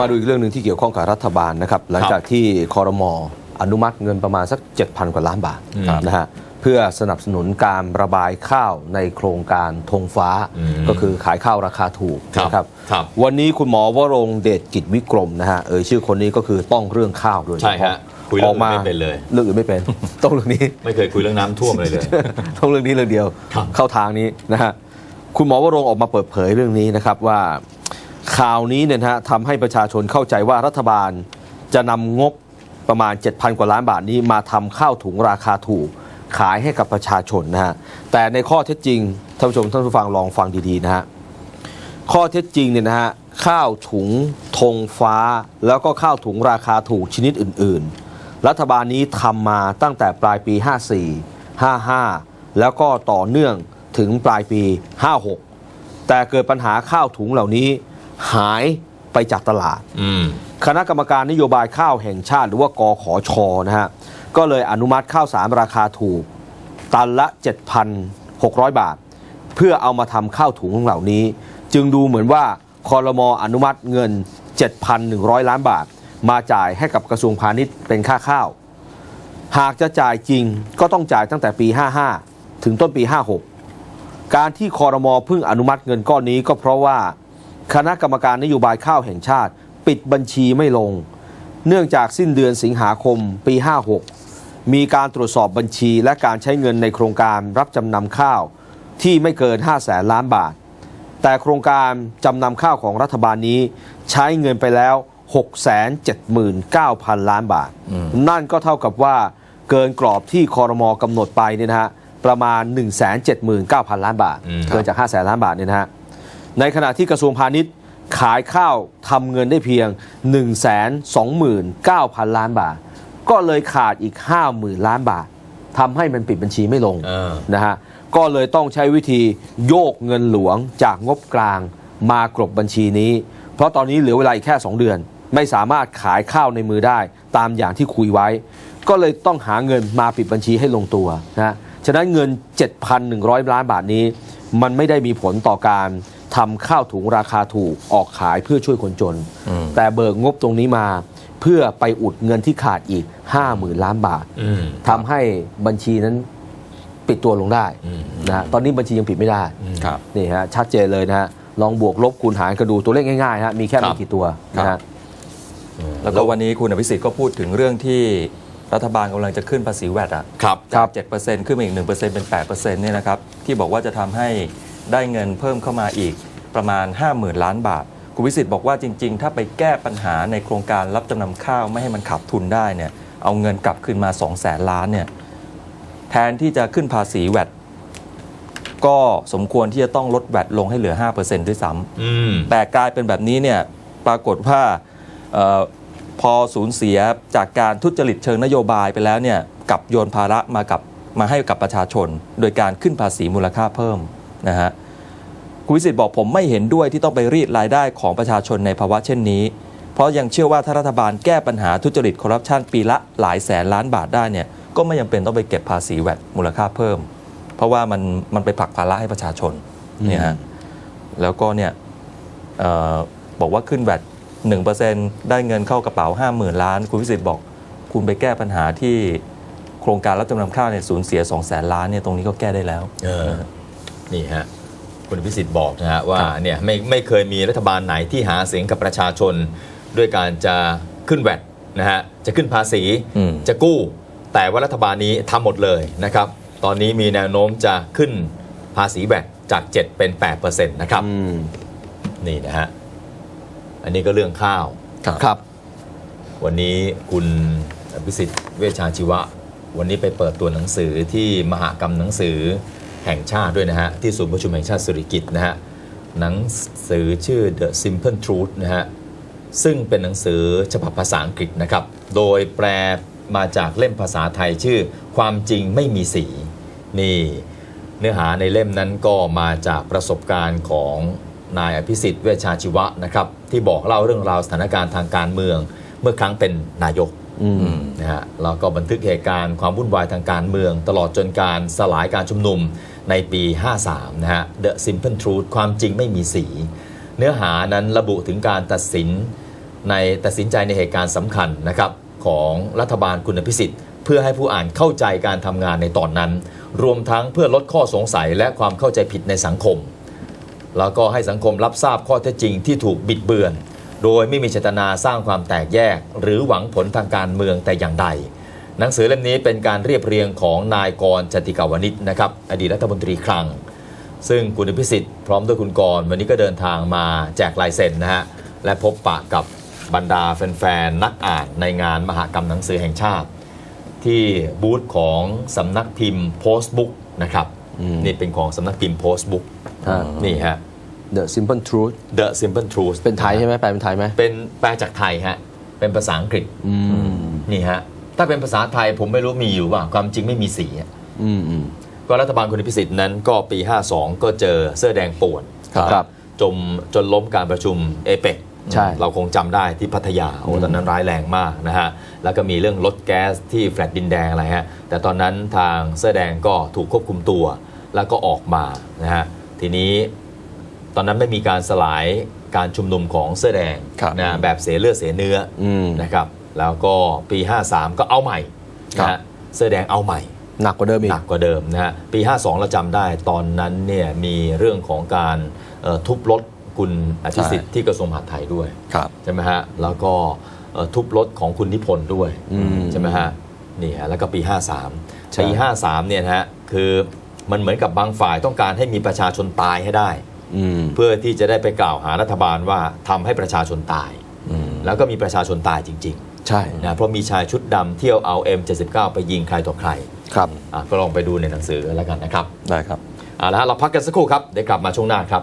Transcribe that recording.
มาดูอีกเรื่องหนึ่งที่เกี่ยวข้องกับรัฐบาลนะครับ หลังจากที่คอรมออนุมัติเงินประมาณสัก 7,000 กว่าล้านบาทครับนะฮะเพื่อสนับสนุนการระบายข้าวในโครงการธงฟ้าอืมก็คือขายข้าวราคาถูกครับนะครับครับวันนี้คุณหมอวรงค์เดชกิจวิกรมนะฮะเอ่ยชื่อคนนี้ก็คือต้องเรื่องข้าวด้วยใช่ฮะคุยเรื่องอื่นไม่เป็นเลยเรื่องอื่นไม่เป็น ต้องเรื่องนี้ไม่เคยคุยเรื่องน้ำท่วมเลยเลยต้องเรื่องนี้เรื่องเดียวครับเข้าทางนี้นะฮะคุณหมอวรงค์ออกมาเปิดเผยเรื่องนี้นะครับว่า ข่าวนี้เนี่ยนะฮะทำให้ประชาชนเข้าใจว่ารัฐบาลจะนำงบประมาณ 7,000 กว่าล้านบาทนี้มาทำข้าวถุงราคาถูกขายให้กับประชาชนนะฮะแต่ในข้อเท็จจริงท่านผู้ชมท่านผู้ฟังลองฟังดีๆนะฮะข้อเท็จจริงเนี่ยนะฮะข้าวถุงธงฟ้า แล้วก็ข้าวถุงราคาถูกชนิดอื่น ๆ รัฐบาลนี้ทำมาตั้งแต่ปลายปี 54 55 แล้วก็ต่อเนื่องถึงปลายปี 56 แต่เกิดปัญหาข้าวถุงเหล่านี้ หายไปจากตลาดอืมคณะกรรมการนโยบายข้าวแห่งชาติ หรือว่ากขอชนะฮะ ก็เลยอนุมัติข้าวสารราคาถูก ตันละ 7,600 บาท เพื่อเอามาทำข้าวถุงเหล่านี้ จึงดูเหมือนว่าคอรมออนุมัติเงิน 7,100 ล้านบาท มาจ่ายให้กับกระทรวงพาณิชย์เป็นค่าข้าว หากจะจ่ายจริงก็ต้องจ่ายตั้งแต่ปี 55 ถึงต้นปี 56 การที่คอรมอเพิ่งอนุมัติเงินก้อนนี้ก็เพราะว่า คณะกรรมการนโยบายข้าวแห่งชาติ ปิดบัญชีไม่ลง เนื่องจากสิ้นเดือนสิงหาคมปี 56 มีการตรวจสอบบัญชีและการใช้เงินในโครงการรับจำนำข้าวที่ไม่เกิน 5 0 0แสนล้านบาท แต่โครงการจำนำข้าวของรัฐบาลนี้ ใช้เงินไปแล้ว 679,000 ล้านบาท นั่นก็เท่ากับว่าเกินกรอบที่คอรมอกำหนดไปเนี่ยนะฮะประมาณ 179,000 ล้านบาทอืมเกินจาก 5 0 0แสนล้านบาทเนี่ยนะฮะ ในขณะที่กระทรวงพาณิชย์ขายข้าวทำเงินได้เพียง 129,000 ล้านบาท ก็เลยขาดอีก 50,000 ล้านบาททำให้มันปิดบัญชีไม่ลงเออนะฮะก็เลยต้องใช้วิธีโยกเงินหลวงจากงบกลางมากรบบัญชีนี้ เพราะตอนนี้เหลือเวลาอีกแค่ 2 เดือน ไม่สามารถขายข้าวในมือได้ตามอย่างที่คุยไว้ ก็เลยต้องหาเงินมาปิดบัญชีให้ลงตัวนะฉะนั้นเงิน 7,100 ล้านบาทนี้ มันไม่ได้มีผลต่อการ ทำข้าวถุงราคาถูกออกขายเพื่อช่วยคนจนอืมแต่เบิกงบตรงนี้มาเพื่อไปอุดเงินที่ขาดอีก 50,000 ล้านบาทอืมทำให้บัญชีนั้นปิดตัวลงได้อืมนะฮะตอนนี้บัญชียังปิดไม่ได้ครับนี่ฮะชัดเจนเลยนะฮะลองบวกลบคูณหารกันดูตัวเลขง่ายๆฮะมีแค่ครัไม่บกี่ตัวนะฮะแล้วก็วันนี้คุณอภิสิทธิ์ก็พูดถึงเรื่องที่รัฐบาลกำลังจะขึ้นภาษีแวดอะครับจาก7%ขึ้นมาอีก1%เป็น8%เนี่ยนะครับ ที่บอกว่าจะทำให้ได้เงินเพิ่มเข้ามาอีก ประมาณ 50,000 ล้านบาท คุณวิสิทธิ์บอกว่าจริง ๆ ถ้าไปแก้ปัญหาในโครงการรับจำนำข้าวไม่ให้มันขับทุนได้เนี่ยเอาเงินกลับคืนมา 2 0 0แสนล้านเนี่ยแทนที่จะขึ้นภาษีแวดก็สมควรที่จะต้องลดแวดลงให้เหลือ 5%ด้วยซ้ำอืมแต่กลายเป็นแบบนี้เนี่ยปรากฏว่าเออพอสูญเสียจากการทุจริตเชิงนโยบายไปแล้วเนี่ยกลับโยนภาระมากับมาให้กับประชาชน โดยการขึ้นภาษีมูลค่าเพิ่มนะฮะ คุณวิสิทธิ์บอกผมไม่เห็นด้วยที่ต้องไปรีดรายได้ของประชาชนในภาวะเช่นนี้ เพราะยังเชื่อว่าถ้ารัฐบาลแก้ปัญหาทุจริตคอร์รัปชันปีละหลายแสนล้านบาทได้เนี่ยก็ไม่ยังเป็นต้องไปเก็บภาษีแวดมูลค่าเพิ่ม เพราะว่ามันมันไปผลักภาระให้ประชาชนเนี่ยฮะแล้วก็เนี่ยออบอกว่าขึ้นแวดหนึ่งเปอร์เซ็นได้เงินเข้ากระเป๋าห้าหมื่นล้าน คุณวิสิทธิ์บอก คุณไปแก้ปัญหาที่โครงการรับจำนำข้าวเนี่ยสูญเสีย2 0 0แสนล้านเนี่ยตรงนี้ก็แก้ได้แล้วเออนี่ฮะ คุณพิสิทธิ์บอกนะฮะว่าครับเนี่ยไม่ไม่เคยมีรัฐบาลไหนที่หาเสียงกับประชาชน ด้วยการจะขึ้นแวดนะฮะจะขึ้นภาษีอืมจะกู้ แต่ว่ารัฐบาลนี้ทำหมดเลยนะครับ ตอนนี้มีแนวโน้มจะขึ้นภาษีแวดจาก 7 เป็น8%นะครับอืมนี่นะฮะอันนี้ก็เรื่องข้าวครับ วันนี้คุณอภิสิทธิ์เวชชาชีวะ วันนี้ไปเปิดตัวหนังสือที่มหากรรมหนังสือ แห่งชาติด้วยนะฮะ ที่ศูนย์ประชุมแห่งชาติสุริกิตนะฮะ หนังสือชื่อ The Simple Truth นะฮะ ซึ่งเป็นหนังสือฉบับภาษาอังกฤษนะครับ โดยแปลมาจากเล่มภาษาไทยชื่อ ความจริงไม่มีสี นี่เนื้อหาในเล่มนั้นก็มาจากประสบการณ์ของนายอภิสิทธิ์เวชชาชีวะนะครับ ที่บอกเล่าเรื่องราวสถานการณ์ทางการเมือง เมื่อครั้งเป็นนายกอืมนะฮะแล้วก็บันทึกเหตุการณ์ความวุ่นวายทางการเมือง ตลอดจนการสลายการชุมนุม ในปี 53 นะฮะ The Simple Truth ความจริงไม่มีสี เนื้อหานั้นระบุถึงการตัดสินในตัดสินใจในเหตุการณ์สำคัญนะครับของรัฐบาลคุณพิสิทธิ์เพื่อให้ผู้อ่านเข้าใจการทำงานในตอนนั้น รวมทั้งเพื่อลดข้อสงสัยและความเข้าใจผิดในสังคม แล้วก็ให้สังคมรับทราบข้อเท็จจริงที่ถูกบิดเบือน โดยไม่มีเจตนาสร้างความแตกแยก หรือหวังผลทางการเมืองแต่อย่างใด หนังสือเล่มนี้เป็นการเรียบเรียงของนายกรจติกาวนิชนะครับอดีตรัฐมนตรีคลัง ซึ่งคุณอภิสิทธิ์พร้อมด้วยคุณกรณ์วันนี้ก็เดินทางมาแจกลายเซ็นนะฮะและพบปะกับบรรดาแฟนๆนักอ่านในงานมหกรรมหนังสือแห่งชาติ ที่บูธของสำนักพิมพ์ Postbook นะครับอืมนี่เป็นของสำนักพิมพ์ Postbook ฮะนี่ฮะ The Simple Truth The Simple Truth เป็นไทยใช่ไหมแปลเป็นไทยไหมเป็นแปลจากไทยฮะเป็นภาษาอังกฤษอืมนี่ฮะ ถ้าเป็นภาษาไทยผมไม่รู้มีอยู่เปล่าความจริงไม่มีสีอะอืมอืม ก็รัฐบาลคุณพิสิทธิ์นั้นก็ปี 52 ก็เจอเสื้อแดงป่วนครับจมจนล้มการประชุมเอเปกใช่ เราคงจำได้ที่พัทยาโอ้ตอนนั้นร้ายแรงมากนะฮะ แล้วก็มีเรื่องรถแก๊สที่แฟลตดินแดงอะไรฮะ แต่ตอนนั้นทางเสื้อแดงก็ถูกควบคุมตัว แล้วก็ออกมานะฮะ ทีนี้ตอนนั้นไม่มีการสลายการชุมนุมของเสื้อแดงครับ นะแบบเสียเลือดเสียเนื้อออืม นะครับ แล้วก็ปี 53 ก็เอาใหม่ครันะบฮะเสื้อแดงเอาใหม่ หนักกว่าเดิมอีกหนักกว่าเดิมนะฮะปี 52 เราจำได้ตอนนั้นเนี่ยมีเรื่องของการเอ่อทุบรถคุณอภิสิทธิ์ที่กระทรวงมหาดไทยด้วยครับใช่ไหมฮะแล้วก็เอ่อทุบรถของคุณนิพนธ์ด้วยอืมใช่ไหมฮะนี่ฮะแล้วก็ปีใช่53 ปี 53 เนี่ยนะฮะคือมันเหมือนกับบางฝ่ายต้องการให้มีประชาชนตายให้ได้อืมเพื่อที่จะได้ไปกล่าวหารัฐบาลว่าทำให้ประชาชนตายอืมแล้วก็มีประชาชนตายจริง ใช่ๆนะเพราะมีชายชุดดำเที่ยวเอา M79 ไปยิงใครต่อใครครับอะก็ลองไปดูในหนังสือแล้วกันนะครับ ได้ครับเอาละฮะเราพักกันสักครู่ครับเดี๋ยวกลับมาช่วงหน้าครับ